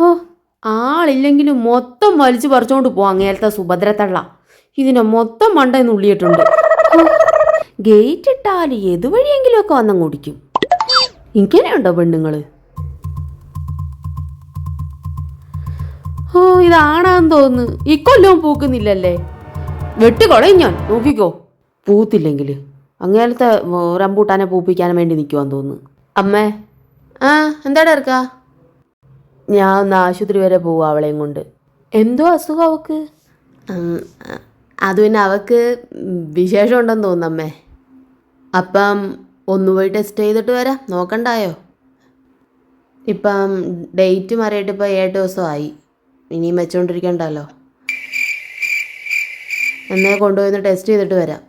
ഓ ആളില്ലെങ്കിലും മൊത്തം വലിച്ചു പറിച്ചുകൊണ്ട് പോവാം അങ്ങേലത്തെ സുഭദ്രത്തള്ള. ഇതിനെ മൊത്തം മണ്ടെന്ന് ഉള്ളിയിട്ടുണ്ട്. ഹോ, ഗേറ്റ് ഇട്ടാൽ ഏതുവഴിയെങ്കിലുമൊക്കെ വന്നങ്ങ് ഓടിക്കും ഇങ്ങനെയുണ്ടോ പെണ്ണുങ്ങൾ? ഓ ഇതാണാന്ന് തോന്നുന്നു. ഇക്കൊല്ലവും പൂക്കുന്നില്ലല്ലേ? വെട്ടിക്കൊളയും ഞാൻ. നോക്കിക്കോ. പൂത്തില്ലെങ്കിൽ അങ്ങനത്തെ റംബൂട്ടാനെ പൂപ്പിക്കാൻ വേണ്ടി നിൽക്കുവാന്ന് തോന്നുന്നു. അമ്മേ. ആ എന്താടാ ഇറക്കാ ഞാൻ ഒന്ന് ആശുപത്രി വരെ പോവാ അവളെയും കൊണ്ട്. എന്തോ അസുഖം അവക്ക്? അത് പിന്നെ അവക്ക് വിശേഷം ഉണ്ടെന്ന് തോന്നുന്നു അമ്മേ. അപ്പം ഒന്ന് പോയി ടെസ്റ്റ് ചെയ്തിട്ട് വരാം. നോക്കണ്ടായോ? ഇപ്പം ഡേറ്റ് മാറിയിട്ട് ഇപ്പം ഏഴ് ദിവസമായി. ഇനിയും വെച്ചുകൊണ്ടിരിക്കണ്ടല്ലോ എന്നേ കൊണ്ടുപോയി ടെസ്റ്റ് ചെയ്തിട്ട് വരാം.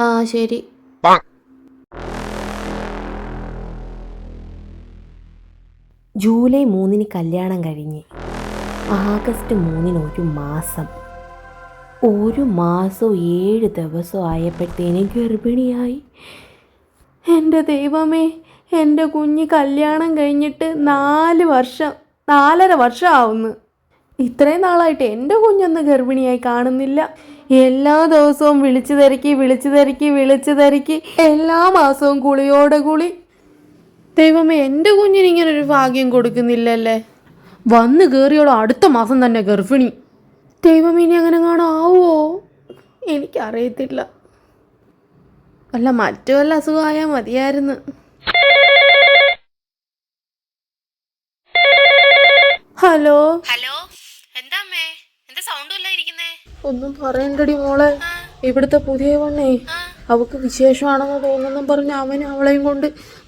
ആ ശരി. ജൂലൈ മൂന്നിന് കല്യാണം കഴിഞ്ഞ് ആഗസ്റ്റ് മൂന്നിന് ഒരു മാസം. ഒരു മാസം ഏഴ് ദിവസം ആയപ്പോഴത്തേന് ഗർഭിണിയായി. എന്റെ ദൈവമേ എന്റെ കുഞ്ഞ് കല്യാണം കഴിഞ്ഞിട്ട് നാല് വർഷം നാലര വർഷം ആവുന്നു. ഇത്രയും നാളായിട്ട് എന്റെ കുഞ്ഞൊന്ന് ഗർഭിണിയായി കാണുന്നില്ല. എല്ലാ ദിവസവും വിളിച്ചു തിരക്കി വിളിച്ചു തിരക്കി വിളിച്ചു തിരക്കി എല്ലാ മാസവും കുളിയോടെ കുളി. ദൈവമേ എന്റെ കുഞ്ഞിന് ഇങ്ങനെ ഒരു ഭാഗ്യം കൊടുക്കുന്നില്ലല്ലേ? വന്ന് കയറിയോളൂ അടുത്ത മാസം തന്നെ ഗർഭിണി. ദൈവമേ ഇനി അങ്ങനെ കാണാവോ? എനിക്കറിയത്തില്ല. അല്ല മറ്റു വല്ല അസുഖമായാൽ മതിയായിരുന്നു. ഹലോ? ഹലോ എന്താ അമ്മേ? എന്താ സൗണ്ട് ഇരിക്കുന്നേ? ഒന്നും പറയണ്ടടി മോളെ. ഇവിടുത്തെ പുതിയ വണ്ണേ അവക്ക് വിശേഷമാണെന്ന് തോന്നുന്നു പറഞ്ഞ് അവനും അവളെയും കൊണ്ട്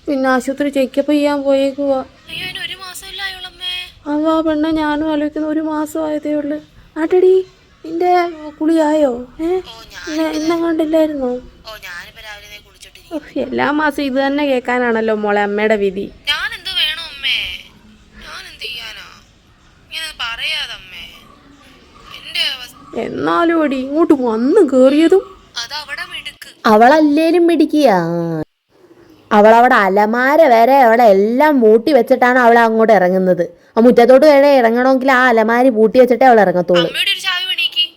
പിന്നെ ആശുപത്രി ചെക്കപ്പ് ചെയ്യാൻ പോയേക്കുവാ. അതാ പെണ്ണെ ഞാനും ആലോചിക്കുന്ന ഒരു മാസം ആയതേ ഉള്ളു. ആട്ടടി നിന്റെ കുളിയായോ? ഏ? ഇന്ന- ഇന്നെങ്ങാണ്ടില്ലായിരുന്നോ ഓ ഞാനിപ്പോ രാവിലെ ദേ കുളിച്ചിട്ടിരിക്കും എല്ലാ മാസം ഇത് തന്നെ കേൾക്കാനാണല്ലോ മോളെ അമ്മയുടെ വിധി. ഞാൻ എന്തോ വേണോ അമ്മേ? ഞാൻ എന്ത് ചെയ്യാനാ? ഇങ്ങനെ പറയാതമ്മേ. എന്റെ അവസ്ഥ എന്നാലും അടി ഇങ്ങോട്ട് വന്ന് കേറിയതും അത് അവിടെ മിടുക്ക്. അവളല്ലേലും പിടിക്കുക അവളവിടെ അലമാര വരെ അവിടെ എല്ലാം മൂട്ടി വെച്ചിട്ടാണ് അവൾ അങ്ങോട്ട് ഇറങ്ങുന്നത്. ആ മുറ്റത്തോട്ട് വേണേ ഇറങ്ങണമെങ്കിൽ ആ അലമാരി പൂട്ടി വെച്ചിട്ടേ അവൾ ഇറങ്ങത്തുള്ളൂ.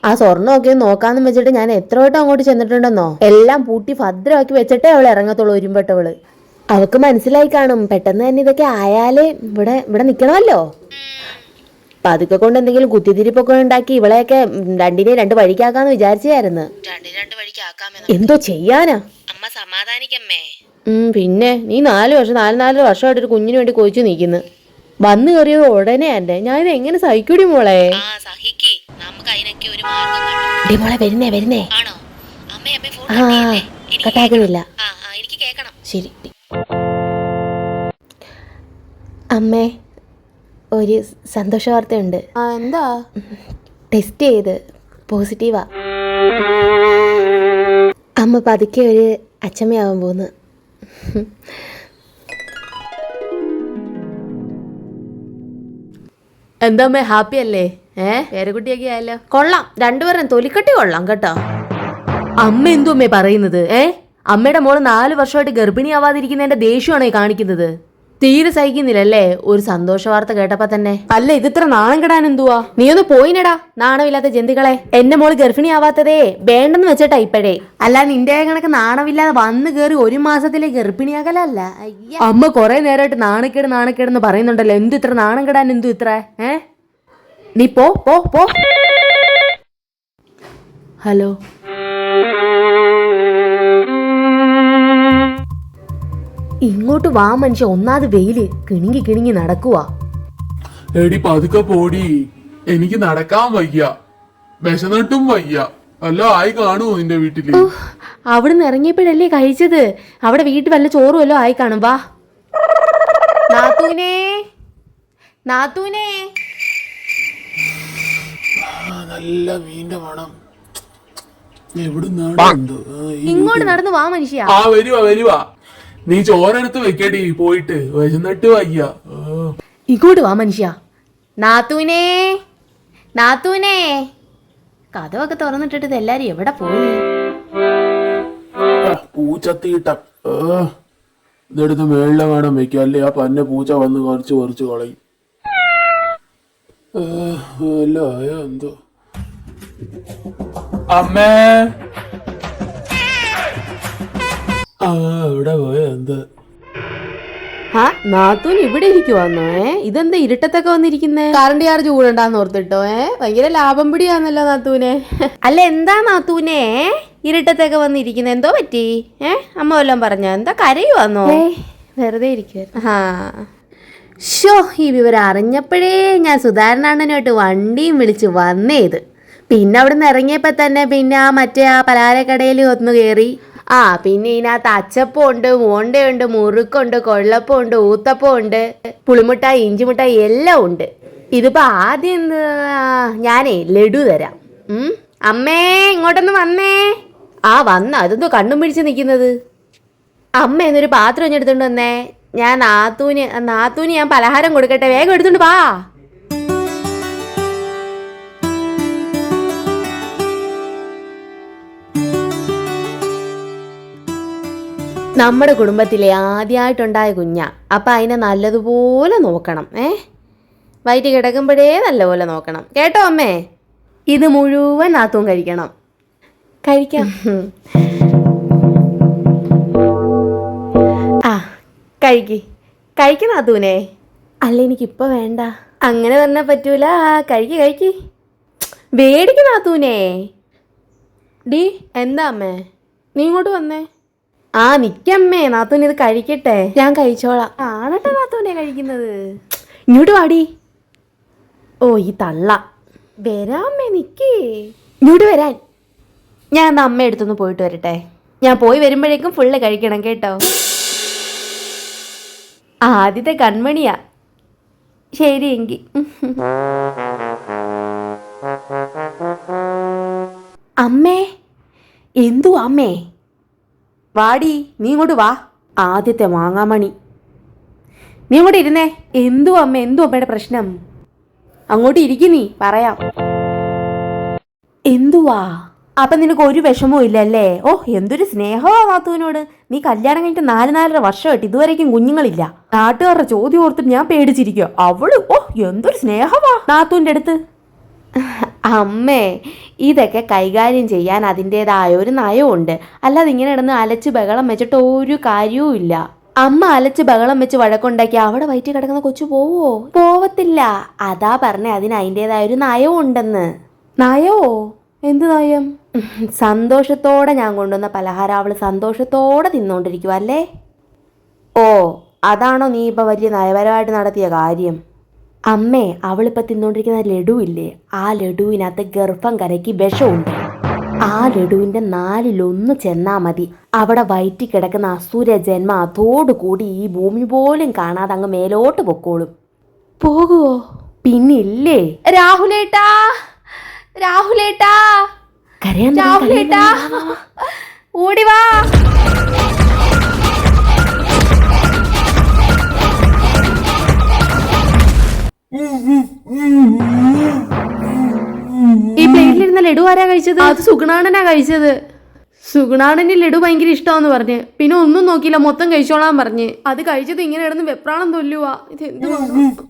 ആ സ്വർണമൊക്കെ നോക്കാന്ന് വെച്ചിട്ട് ഞാൻ എത്ര വട്ടം അങ്ങോട്ട് ചെന്നിട്ടുണ്ടെന്നോ? എല്ലാം പൂട്ടി ഭദ്രമാക്കി വെച്ചിട്ടേ അവൾ ഇറങ്ങത്തുള്ളൂ ഒരുമ്പെട്ടവൾ അവൾക്ക് മനസ്സിലായി കാണും പെട്ടെന്ന് തന്നെ ഇതൊക്കെ ആയാലേ ഇവിടെ ഇവിടെ നിൽക്കണമല്ലോ പതുക്കെ കൊണ്ട് എന്തെങ്കിലും കുത്തിത്തിരിപ്പൊക്കെ ഉണ്ടാക്കി ഇവളെയൊക്കെ രണ്ടിനെ രണ്ട് വഴിക്കാക്കാന്ന് വിചാരിച്ചായിരുന്നു. എന്തോ ചെയ്യാനാ? അമ്മ സമാധാനിക്കമ്മേ. പിന്നെ നീ നാല് വർഷം നാല് നാല് വർഷമായിട്ട് ഒരു കുഞ്ഞിന് വേണ്ടി കൊതിച്ചു നിൽക്കുന്നു. വന്നു കയറിയത് ഉടനെ എന്റെ ഞാൻ ഇത് എങ്ങനെ സഹിക്കൂടി മോളെ? ആ സഹിക്ക്. നമുക്ക് അതിനൊക്കെ ഒരു മാർഗം കണ്ടു. ഡി മോളെ വരുന്നേ വരുന്നേ. ആണോ? അമ്മേ അമ്മേ ഫോൺ ആ കട്ടാക്കുന്നില്ല. ആ ആ കേക്കണം. ശരി അമ്മേ ഒരു സന്തോഷ വാർത്തയുണ്ട്. ആ എന്താ? ടെസ്റ്റ് ചെയ്ത് പോസിറ്റീവാ. അമ്മ പതുക്കെ ഒരു അച്ഛമ്മയാവാൻ പോകുന്നു എന്താ അമ്മേ ഹാപ്പി അല്ലേ? ഏ? പേരക്കുട്ടിയൊക്കെ ആയല്ലോ. കൊള്ളാം. രണ്ടുപേരും തൊലിക്കട്ടി കൊള്ളാം കേട്ടോ. അമ്മ എന്തോ അമ്മേ പറയുന്നത്? ഏ? അമ്മയുടെ മോൾ നാല് വർഷമായിട്ട് ഗർഭിണിയാവാതിരിക്കുന്നതിന്റെ ദേഷ്യമാണോ കാണിക്കുന്നത്? തീരെ സഹിക്കുന്നില്ലല്ലേ? ഒരു സന്തോഷ വാർത്ത കേട്ടപ്പോ തന്നെ. അല്ല ഇത് ഇത്ര നാണം കെടാൻ എന്തുവാ? നീ ഒന്ന് പോയിനടാ നാണമില്ലാത്ത ജന്തുക്കളെ. എന്റെ മോൾ ഗർഭിണിയാവാത്തതേ വേണ്ടെന്ന് വെച്ചിട്ടാ ഇപ്പഴേ. അല്ല നിന്റെ കണക്ക് നാണമില്ലാതെ വന്നു കേറി ഒരു മാസത്തിലെ ഗർഭിണിയാകലല്ല. അമ്മ കൊറേ നേരമായിട്ട് നാണക്കേട് നാണക്കേടെന്ന് പറയുന്നുണ്ടല്ലോ. എന്തു ഇത്ര നാണം കെടാൻ എന്തു ഇത്ര? ഏ? നീ പോ പോ പോ. ഹലോ. ഇങ്ങോട്ട് വാ മനുഷ്യ ഒന്നാത് വെയിൽ. കിണിങ്ങി കിണിങ്ങി നടക്കുവാ. എടി പതുക്കെ പോടി. എനിക്ക് നടക്കാൻ വയ്യ. വിശന്നിട്ടും വയ്യ. അല്ല ആയി കാണുമോ നിന്റെ വീട്ടിൽ? അവിടുന്ന് ഇറങ്ങിയപ്പോഴല്ലേ കഴിച്ചത്. അവിടെ വീട്ടിൽ വല്ല ചോറും വല്ലോ ആയി കാണും. വാ. നാത്തൂനേ. നാത്തൂനേ. ആ, നല്ല മീന്റെ മണം. ഇങ്ങോട്ട് നടന്നു വാ മനുഷ്യ. ആ വരുവാ വരുവാ. നീ ചോരെടുത്ത് വെക്കടി പോയിട്ട്. വൈകുന്നിട്ട് വയ്യ. ഇങ്ങോട്ട് വാ മനുഷ്യ. നാത്തൂനേ നാത്തൂനേ. കഥവൊക്കെ തുറന്നിട്ടിട്ട് ഇത് എല്ലാരും എവിടെ പോയി? പൂച്ചത്തീട്ട. ഇതെടുത്ത് മേളിലെ വേണം വെക്കാം അല്ലേ ആ പന്നെ പൂച്ച വന്ന് കുറച്ച് കുറച്ച് കളയും. അല്ല എന്തോ? അമ്മേ. ആ ഇവിടെ പോയോ എന്താ? ആ നാത്തൂൻ ഇവിടെ ഇരിക്കുവാന്നോ ഏ? ഇതെന്താ ഇരുട്ടത്തൊക്കെ വന്നിരിക്കുന്നേ? കറണ്ട് ചാർജ് കൂടണ്ടാന്ന് ഓർത്തിട്ടോ ഏ? ഭയങ്കര ലാഭം പിടിയാന്നല്ലോ നാത്തൂനെ. അല്ല എന്താ നാത്തൂനെ? ഇരുട്ടത്തൊക്കെ വന്നിരിക്കുന്നത് എന്തോ പറ്റി? ഏ? അമ്മ വല്ലതും പറഞ്ഞ? എന്താ കരയുവാന്നോ? വെറുതെ ഇരിക്കുവായിരുന്നു. ആ ഷോ ഈ വിവരം അറിഞ്ഞപ്പോഴേ ഞാൻ സുധാരണാണനുമായിട്ട് വണ്ടിയും വിളിച്ച് വന്നേത്. പിന്നെ അവിടെ നിന്ന് ഇറങ്ങിയപ്പോൾ തന്നെ പിന്നെ ആ മറ്റേ ആ പലഹാരക്കടയിൽ ഒന്ന് കയറി ആ പിന്നെ ഇതിനകത്ത് അച്ചപ്പം ഉണ്ട് മോണ്ടയുണ്ട് മുറുക്കുണ്ട് കൊള്ളപ്പമുണ്ട് ഊത്തപ്പമുണ്ട് പുളിമുട്ടായി ഇഞ്ചിമുട്ടായി എല്ലാം ഉണ്ട്. ഇതിപ്പോൾ ആദ്യം ഞാനേ ലഡു തരാം. അമ്മേ ഇങ്ങോട്ടൊന്ന് വന്നേ. ആ വന്ന. അതെന്തോ കണ്ണും പിടിച്ച് നിൽക്കുന്നത്. അമ്മ എന്നൊരു പാത്രം ഒന്ന് എടുത്തുകൊണ്ട് വന്നേ. ഞാൻ നാത്തൂന് നാത്തൂന് ഞാൻ പലഹാരം കൊടുക്കട്ടെ. വേഗം എടുത്തുകൊണ്ട് വാ. നമ്മുടെ കുടുംബത്തിലെ ആദ്യമായിട്ടുണ്ടായ കുഞ്ഞാ. അപ്പം അതിനെ നല്ലതുപോലെ നോക്കണം ഏ? വയറ്റ് കിടക്കുമ്പോഴേ നല്ലപോലെ നോക്കണം. കേട്ടോ അമ്മേ? ഇത് മുഴുവൻ നാത്തൂൻ കഴിക്കണം. കഴിക്കാം. ആ കഴിക്ക്. കഴിക്കണം നാത്തൂനെ. അല്ല എനിക്കിപ്പോൾ വേണ്ട. അങ്ങനെ തന്നെ പറ്റൂല. കഴിക്ക് കഴിക്ക്. വേടിക്ക് നാത്തൂനെ. ഡി എന്താ അമ്മേ? നീ ഇങ്ങോട്ട് വന്നേ. ആ നിക്കമ്മേ നാത്തൂൻ ഇത് കഴിക്കട്ടെ. ഞാൻ കഴിച്ചോളാം. ആണട്ടെ നാത്തൂനെ കഴിക്കുന്നത്. ഇങ്ങോട്ട് വാടി. ഓ ഈ തള്ള. വരാമ്മേ നിക്കേ. ഇങ്ങോട്ട് വരാൻ. ഞാൻ എന്നാ അമ്മ അടുത്തൊന്ന് പോയിട്ട് വരട്ടെ. ഞാൻ പോയി വരുമ്പോഴേക്കും ഫുള്ള് കഴിക്കണം കേട്ടോ. ആദ്യത്തെ കൺമണിയാ. ശരി എങ്കി. അമ്മേ എന്തു അമ്മേ? വാടി നീ ഇങ്ങോട്ട് വാ. ആദ്യത്തെ മാങ്ങാമണി. നീ ഇങ്ങോട്ട് ഇരുന്നേ. എന്തു അമ്മ എന്തു അമ്മയുടെ പ്രശ്നം? അങ്ങോട്ട് ഇരിക്കും നീ പറയാം. എന്തുവാ? അപ്പൊ നിനക്ക് ഒരു വിഷമവും ഇല്ലല്ലേ? ഓ എന്തൊരു സ്നേഹമാ നാത്തുവിനോട്. നീ കല്യാണം കഴിഞ്ഞിട്ട് നാല് നാലര വർഷമായിട്ട് ഇതുവരേക്കും കുഞ്ഞുങ്ങളില്ല. നാട്ടുകാരുടെ ചോദ്യം ഓർത്തിട്ട് ഞാൻ പേടിച്ചിരിക്കുക അവൾ ഓ എന്തൊരു സ്നേഹമാ മാത്തുവിന്റെ അടുത്ത്. അമ്മേ ഇതൊക്കെ കൈകാര്യം ചെയ്യാൻ അതിന്റെതായ ഒരു നയമുണ്ട് അല്ലാതെ ഇങ്ങനെ ഇടന്ന് അലച്ച് ബഹളം വെച്ചിട്ട് ഒരു കാര്യവും ഇല്ല. അമ്മ അലച്ച് ബഹളം വെച്ച് വഴക്കുണ്ടാക്കി അവിടെ വയറ്റി കിടക്കുന്ന കൊച്ചു പോവോ? പോവത്തില്ല. അതാ പറഞ്ഞ അതിന് അതിന്റെതായ ഒരു നയവും ഉണ്ടെന്ന് നയമോ എന്ത് നയം? സന്തോഷത്തോടെ ഞാൻ കൊണ്ടുവന്ന പലഹാരം അവൾ സന്തോഷത്തോടെ തിന്നുകൊണ്ടിരിക്കുവല്ലേ ഓ അതാണോ നീ ഇപ്പൊ വലിയ നയപരമായിട്ട് നടത്തിയ കാര്യം? അമ്മേ അവളിപ്പോൾ തിന്നോണ്ടിരിക്കുന്ന ലഡു ഇല്ലേ ആ ലഡുവിനകത്ത് ഗർഭം കരക്കി വിഷമുണ്ട്. ആ ലഡുവിന്റെ നാലിലൊന്ന് ചെന്നാ മതി. അവിടെ വയറ്റി കിടക്കുന്ന അസുര ജന്മ അതോടുകൂടി ഈ ഭൂമി പോലും കാണാതെ അങ്ങ് മേലോട്ട് പൊക്കോളും. പോകുവോ? പിന്നില്ലേ? രാഹുലേട്ടാ! രാഹുലേട്ടാ! രാഹുലേട്ടാ! ഓടി ഈ പ്ലേറ്റിലിരുന്ന ലഡു ആരാ കഴിച്ചത്? അത് സുഗുണാണനാ കഴിച്ചത്. സുഗുണാണന് ലഡു ഭയങ്കര ഇഷ്ടമാന്ന് പറഞ്ഞ്. പിന്നെ ഒന്നും നോക്കിയില്ല മൊത്തം കഴിച്ചോളാൻ പറഞ്ഞ്. അത് കഴിച്ചത് ഇങ്ങനെ ഇടന്ന് വെപ്രാണം തൊല്ലുവാ.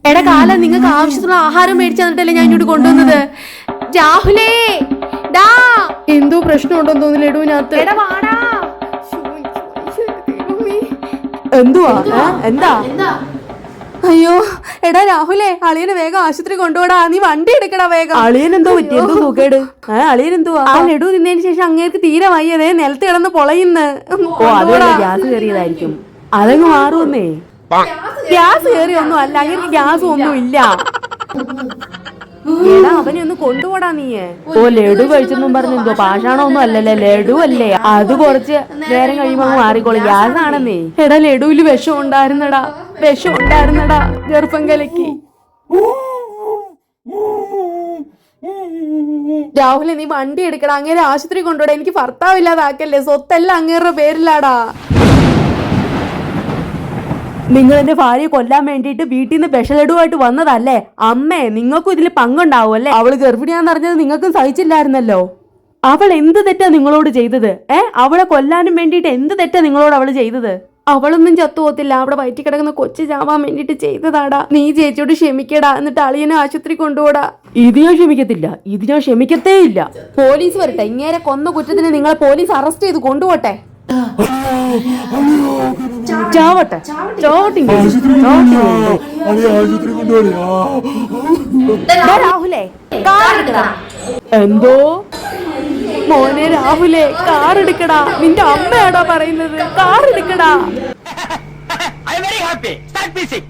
എടാ കാലം നിങ്ങൾക്ക് ആവശ്യത്തിനുള്ള ആഹാരം മേടിച്ചു തന്നിട്ടല്ലേ ഞാൻ ഇങ്ങോട്ട് കൊണ്ടുവന്നത്? രാഹുലേ ഡാ. എന്തോ പ്രശ്നമുണ്ടെന്ന് തോന്നുന്നു ലഡുവിനകത്ത്. എടാ വാടാ. എന്തുവാ? എന്താ? അയ്യോ എടാ രാഹുലേ അളിയനെ വേഗം ആശുപത്രി കൊണ്ടുപോടാ നീ വണ്ടി എടുക്കടാ വേഗം. അളിയൻ എന്തോ പറ്റി എന്തോ സുഖേട് അളിയൻ എന്തോ ആ? ലഡു തിന്നതിന് ശേഷം അങ്ങേർക്ക് തീരെ വയ്യതേ. നിലത്ത് കിടന്ന് പൊളയുന്ന്. ഓ ഗ്യാസ് കയറിയതായിരിക്കും. അതങ്ങ് മാറുമെന്നേ. ഗ്യാസ് കയറിയൊന്നും അല്ല. അങ്ങനെ ഗ്യാസ് ഒന്നും ഇല്ല എടാ അവനെ ഒന്ന് കൊണ്ടുപോടാ നീയെ. ഓ ലഡു കഴിച്ചെന്നും പറഞ്ഞു എന്തോ പാഷാണോ ഒന്നും അല്ലല്ലേ ലഡു അല്ലേ? അത് കുറച്ച് നേരം കഴിയുമ്പോ അങ്ങ് മാറിക്കോളും. ഗ്യാസാണെന്നേ എടാ ലഡുവിൽ വിഷം ഉണ്ടായിരുന്നടാ. വിഷം ഉണ്ടായിരുന്നടാ ഗർഭം കലക്കി രാഹുലെ നീ വണ്ടി എടുക്കടാ. അങ്ങേരെ ആശുപത്രി കൊണ്ടുപോടാ എനിക്ക് ഭർത്താവില്ലാതാക്കല്ലേ. സ്വത്തെല്ലാം അങ്ങേരുടെ പേരിലാടാ. നിങ്ങൾ എന്റെ ഭാര്യയെ കൊല്ലാൻ വേണ്ടിയിട്ട് വീട്ടിൽ നിന്ന് വിഷലഡുവായിട്ട് വന്നതല്ലേ? അമ്മേ നിങ്ങൾക്കും ഇതിൽ പങ്കുണ്ടാവും അല്ലേ? അവൾ ഗർഭിണിയാന്നറിഞ്ഞത് നിങ്ങൾക്കും സഹിച്ചില്ലായിരുന്നല്ലോ. അവൾ എന്ത് തെറ്റാ നിങ്ങളോട് ചെയ്തത്? ഏ? അവളെ കൊല്ലാനും വേണ്ടിയിട്ട് എന്ത് തെറ്റാ നിങ്ങളോട് അവൾ ചെയ്തത്? അവളൊന്നും ചത്തുപോത്തില്ല അവിടെ വയറ്റി കിടക്കുന്ന കൊച്ചു ചാവാൻ വേണ്ടിയിട്ട് ചെയ്തതാടാ. നീ ചേച്ചിയോട് ക്ഷമിക്കടാ. എന്നിട്ട് അളിയനെ ആശുപത്രി കൊണ്ടുപോടാ. ഇത് ഞാൻ ക്ഷമിക്കത്തില്ല. ഇത് ഞാൻ ക്ഷമിക്കത്തേ ഇല്ല പോലീസ് വരട്ടെ. ഇങ്ങേരെ കൊന്ന കുറ്റത്തിന് നിങ്ങളെ പോലീസ് അറസ്റ്റ് ചെയ്ത് കൊണ്ടുപോട്ടെ. ചാവട്ടെ. ചോവട്ടെ. രാഹുലേ എന്തോ? മോനെ രാഹുലേ കാർ എടുക്കടാ നിന്റെ അമ്മയാടാ പറയുന്നത്? കാർ എടുക്കടാ I very happy start piecing